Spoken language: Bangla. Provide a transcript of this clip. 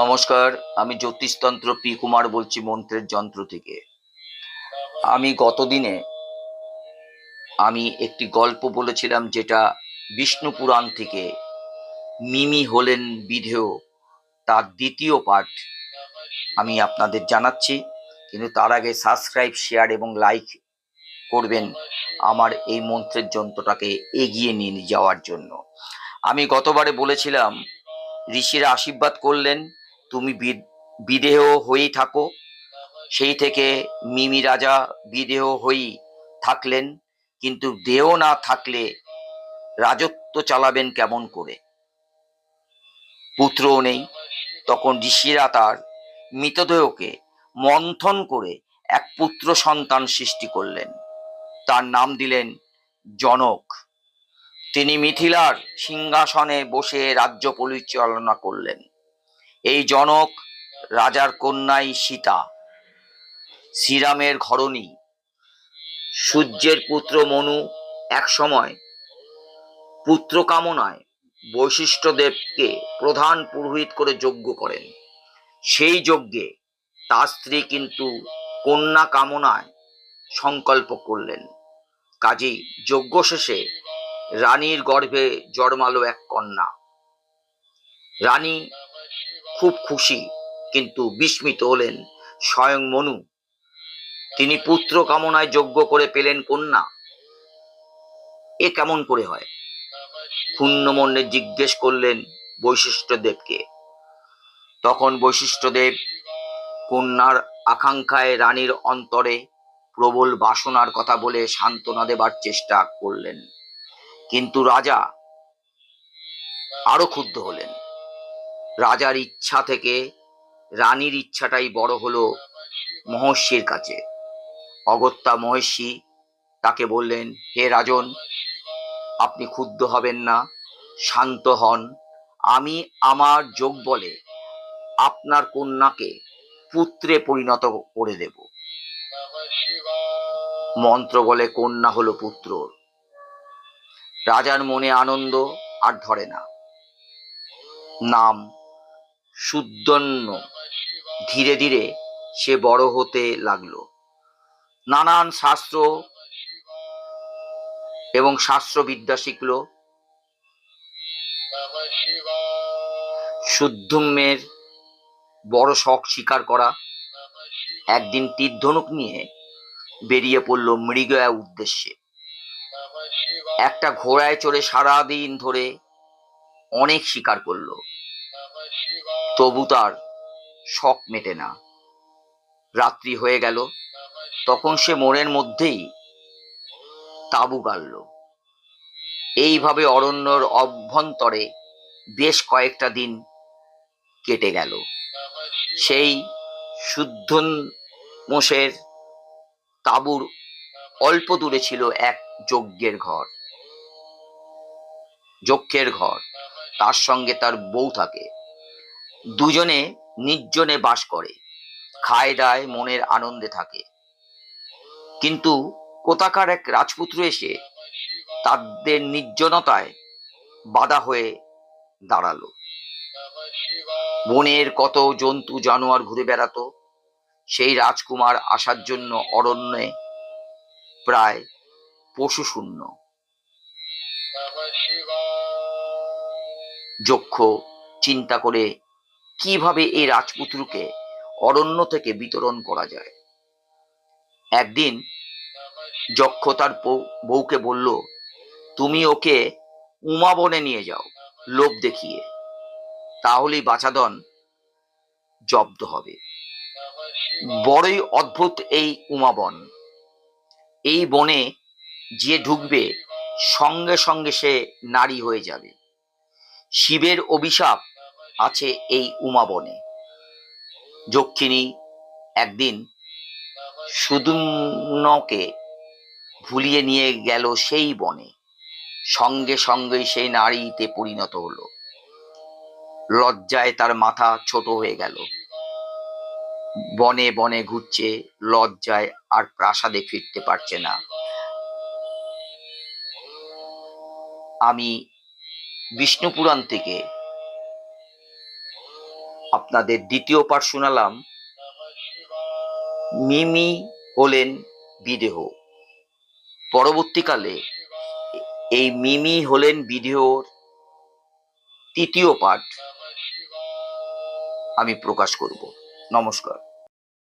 নমস্কার, আমি জ্যোতিষতন্ত্র পি কুমার বলছি মন্ত্রের যন্ত্র থেকে। আমি গতদিনে আমি একটি গল্প বলেছিলাম যেটা বিষ্ণু পুরাণ থেকে মিমি হলেন বিধেয়, তার দ্বিতীয় পার্ট আমি আপনাদের জানাচ্ছি, কিন্তু তার আগে সাবস্ক্রাইব শেয়ার এবং লাইক করবেন আমার এই মন্ত্রের যন্ত্রটাকে এগিয়ে নিয়ে যাওয়ার জন্য। আমি গতবারে বলেছিলাম ঋষিরা আশীর্বাদ করলেন, তুমি বিদেহ হয়েই থাকো। সেই থেকে মিমি রাজা বিদেহ হয়েই থাকলেন, কিন্তু দেহ না থাকলে রাজত্ব চালাবেন কেমন করে? পুত্রও নেই। তখন ঋষিরা তার মৃতদেহকে মন্থন করে এক পুত্র সন্তান সৃষ্টি করলেন। তার নাম দিলেন জনক। তিনি মিথিলার সিংহাসনে বসে রাজ্য পরিচালনা করলেন। এই জনক রাজার কন্যাই সীতা, শ্রীরামের ঘরণী, সূর্যের পুত্র মনু একসময় পুত্র কামনায় বৈশিষ্ট্যদেবকে প্রধান পুরোহিত করে যজ্ঞ করেন। সেই যজ্ঞে তার স্ত্রী কিন্তু কন্যা কামনায় সংকল্প করলেন। কাজেই যজ্ঞ শেষে রানীর গর্ভে জন্মালো এক কন্যা। রানী খুব খুশি, কিন্তু বিস্মিত হলেন। স্বয়ং মনু, তিনি পুত্র কামনায় যজ্ঞ করে পেলেন কন্যা। এ কেমন করে হয়? ক্ষুণ্ণ মনে জিজ্ঞেস করলেন বৈশিষ্ট্যদেবকে। তখন বৈশিষ্ট্যদেব কন্যার আকাঙ্ক্ষায় রানীর অন্তরে প্রবল বাসনার কথা বলে সান্ত্বনা দেবার চেষ্টা করলেন। কিন্তু রাজা আরও ক্ষুব্ধ হলেন। রাজার ইচ্ছা থেকে রানীর ইচ্ছাটাই বড় হলো মহর্ষির কাছে। অগত্যা মহর্ষি তাকে বললেন, হে রাজন, আপনি ক্ষুব্ধ হবেন না, শান্ত হন। আমি আমার যোগ বলে আপনার কন্যাকে পুত্রে পরিণত করে দেব। মন্ত্র বলে কন্যা হলো পুত্র রাজার মনে আনন্দ আর ধরে না। নাম সুদন্য ধীরে ধীরে সে বড় হতে লাগল। নানান শাস্ত্র এবং শাস্ত্রবিদ্যা শিখল। শুদ্ধুমের বড় শখ স্বীকার করা। একদিন তীরধনুক নিয়ে বেরিয়ে পড়ল মৃগয়া উদ্দেশ্যে। একটা ঘোড়ায় চড়ে সারাদিন ধরে অনেক শিকার করল। তবু তার শখ মেটে না। রাত্রি হয়ে গেল, তখন সে মোড়ের মধ্যেই তাবু গাড়ল। এইভাবে অরণ্যর অভ্যন্তরে বেশ কয়েকটা দিন কেটে গেল। সেই শুদ্ধ মোষের তাবুর অল্প দূরে ছিল এক যজ্ঞের ঘর। যক্ষের ঘর। তার সঙ্গে তার বউ থাকে। দুজনে নির্জনে বাস করে। খায় দায় মনের আনন্দে থাকে। কিন্তু কোথাকার এক রাজপুত্র এসে তাদের নির্জনতায় বাধা হয়ে দাঁড়াল। বনের কত জন্তু জানোয়ার ঘুরে বেড়াতো, সেই রাজকুমার আসার জন্য অরণ্যে প্রায় পশু শূন্য। যক্ষ, চিন্তা করে কীভাবে এই রাজপুত্রকে অরণ্য থেকে বিতরণ করা যায়। একদিন যক্ষ তার বউকে বলল, তুমি ওকে উমাবনে নিয়ে যাও, লোভ দেখিয়ে। তাহলেই বাছাদন জব্দ হবে। বড়ই অদ্ভুত এই উমাবন এই বনে যে ঢুকবে, সঙ্গে সঙ্গে সে নারী হয়ে যাবে। শিবের অভিশাপ আছে এই উমাবনে যক্ষিণী একদিন সুদুম্নকে ভুলিয়ে নিয়ে গেল সেই বনে। সঙ্গে সঙ্গে সেই নারীতে পরিণত হলো। লজ্জায় তার মাথা ছোট হয়ে গেল। বনে বনে ঘুরছে, লজ্জায় আর প্রাসাদে ফিরতে পারছে না। আমি বিষ্ণু পুরাণ থেকে আপনাদের দ্বিতীয় পাঠ শোনালাম। মিমি হলেন বিদেহ। পরবর্তীকালে এই মিমি হলেন বিদেহর তৃতীয় পাঠ আমি প্রকাশ করব। নমস্কার।